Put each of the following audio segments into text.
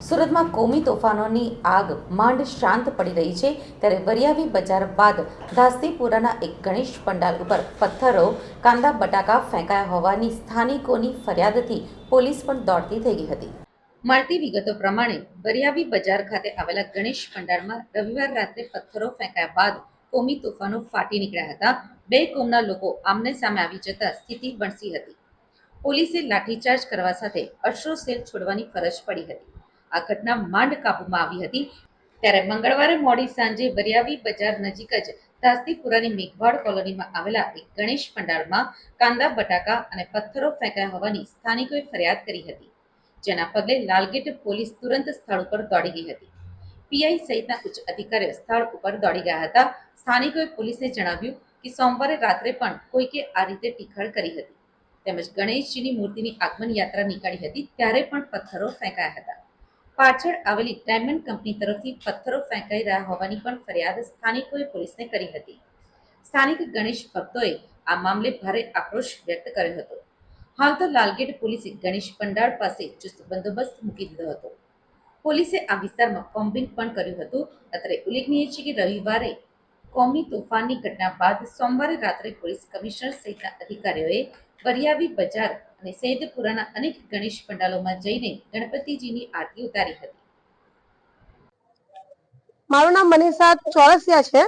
સુરતમાં કોમી તોફાનોની આગ માંડ શાંત પડી રહી છે ત્યારે વરિયાવી બજાર બાદ ધાસ્તીપુરાના એક ગણેશ પંડાલ ઉપર પથ્થરો, કાંદા, બટાકા ફેંકાયા હોવાની સ્થાનિકોની ફરિયાદથી પોલીસ પણ દોડતી થઈ ગઈ હતી. મળતી વિગતો પ્રમાણે વરિયાવી બજાર ખાતે આવેલા ગણેશ પંડાલમાં રવિવાર રાત્રે પથ્થરો ફેંકાયા બાદ કોમી તોફાનો ફાટી નીકળ્યા હતા. બે કોમના લોકો આમને સામે આવી જતા સ્થિતિ વણસી હતી. પોલીસે લાઠીચાર્જ કરવા સાથે અશ્રો સેલ છોડવાની ફરજ પડી હતી. આ ઘટના માંડ કાબૂમાં આવી હતી. ત્યારે મંગળવારે મોડી સાંજે વરિયાવી બજાર નજીક જ દાસ્તીપુરાની મેઘવાડ કોલોનીમાં આવેલા એક ગણેશ પંડાળમાં કાંદા, બટાકા અને પથ્થરો ફેંકાયા હોવાની સ્થાનિકોએ ફરિયાદ કરી હતી, જેના પગલે લાલગેટ પોલીસ તુરંત સ્થળ ઉપર દોડી ગઈ હતી. પીઆઈ સહિતના ઉચ્ચ અધિકારીઓ સ્થળ ઉપર દોડી ગયા હતા. સ્થાનિકોએ પોલીસને જણાવ્યું કે સોમવારે રાત્રે પણ કોઈકે આ રીતે ટીખળ કરી હતી. તેમજ ગણેશજીની મૂર્તિની આગમન યાત્રા નીકળી હતી, ત્યારે પણ પથ્થરો ફેંકાયા હતા. પાછળ આવેલી ડાયમંડ કંપની તરફથી પથ્થરો ફેંકાઈ રહ્યા હોવાની પણ ફરિયાદ સ્થાનિકોએ પોલીસને કરી હતી. સ્થાનિક ગણેશ ભક્તોએ આ મામલે ભારે આક્રોશ વ્યક્ત કર્યો હતો. હાલ તો લાલગેટ પોલીસે ગણેશ પંડાળ પાસે ચુસ્ત બંદોબસ્ત મૂકી દીધો હતો. પોલીસે આ વિસ્તારમાં કોમ્બિંગ પણ કર્યું હતું. અત્રે ઉલ્લેખનીય છે કે રવિવારે કોમી તોફાનની ઘટના બાદ સોમવારે રાત્રે પોલીસ કમિશનર સહિતના અધિકારીઓએ વરિયાવી બજાર અને સૈદપુરાના અનેક ગણેશ પંડાલોમાં જઈને ગણપતિજીની આરતી ઉતારી હતી. મારું નામ મનીષા ચોરસિયા છે.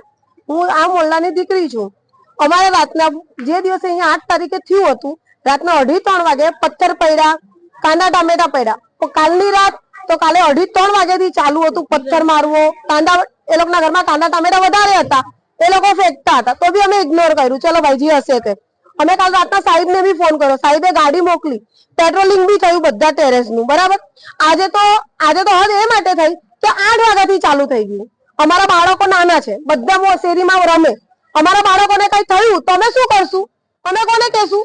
હું આ મોલ્લાની દીકરી છું. અમારે રાતના જે દિવસે અહીંયા આઠ તારીખે થયું હતું, રાતના અઢી ત્રણ વાગે પથ્થર પડ્યા, કાંદા ટામેટા પડ્યા. તો કાલની રાત, તો કાલે અઢી ત્રણ વાગ્યાથી ચાલુ હતું પથ્થર મારવો. કાંદા, એ લોકોના ઘરમાં કાંદા ટામેટા વધારે હતા. એ લોકો ફેંકતા હતા. તો બી અમે ઇગ્નોર કર્યું. ચલો ભાઈ જે હશે તે. અમે કાલ રાતના સાહેબને બી ફોન કર્યો. સાહેબે ગાડી મોકલી. પેટ્રોલિંગ બી થયું બધા ટેરેસનું બરાબર? આજે તો આજે તો હદ એ માટે થઈ કે આઠ વાગ્યાથી ચાલુ થઈ ગયું. અમારા બાળકો નાના છે. બધા શેરીમાં રમે. અમારા બાળકોને કઈ થયું? તો અમે શું કરશું? અમે કોને કહેશું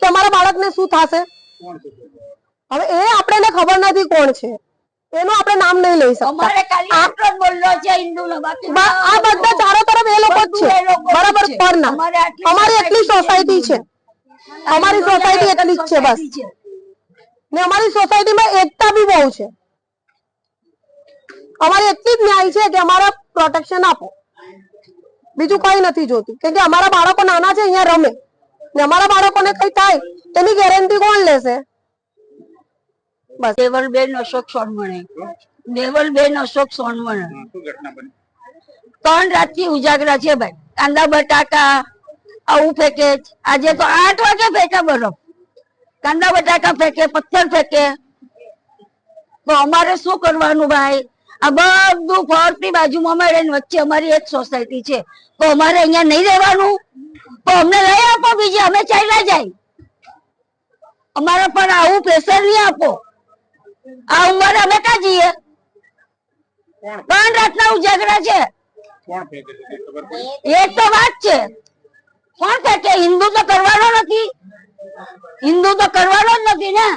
કે અમારા બાળકને શું થશે? હવે એ આપણને ખબર નથી કોણ છે. એનું આપણે નામ નહીં લઈ શકતા. ખાલી જ બોલલો છે હિન્દુનો બાકી આ બધા ચારો તરફ એ લોકો જ છે. બરાબર છે. પરના અમારી એટલી સોસાયટી છે. અમારી સોસાયટી એટલી જ છે બસ. ને અમારી સોસાયટીમાં એકતા બી બહુ છે. અમારી એટલી જ ન્યાય છે કે અમારા પ્રોટેક્શન આપો. બીજું કઈ નથી જોતું. કેમ કે અમારા બાળકો નાના છે અહીંયા રમે. ને અમારા બાળકોને કઈ થાય તેની ગેરંટી કોણ લેશે? દેવલબેન અશોક સોનમણે દેવલબેન અશોક સોનમણે ત્રણ રાતથી ઉજાગરા છે ભાઈ. કાંદા બટાકા આવું ફેંકે આજે તો આઠ વાગે ફેંકે બરફ કાંદા બટાકા ફેંકે પથ્થર ફેંકે. તો અમારે શું કરવાનું ભાઈ? આ બધું ફરતી બાજુમાં ને વચ્ચે અમારી એક સોસાયટી છે. તો અમારે અહીંયા નહીં રહેવાનું? તો અમને લઈ આપો બીજી અમે ચાલ્યા જાય. અમારે પણ આવું પ્રેશર નહીં આપો. આ ઉંમર અમે ક્યાં જઈએ? ત્રણ રાતના ઉજાગરા છે. એ તો વાત છે. કોણ કે હિન્દુ તો કરવાનો નથી? હિન્દુ તો કરવાનો જ નથી ને?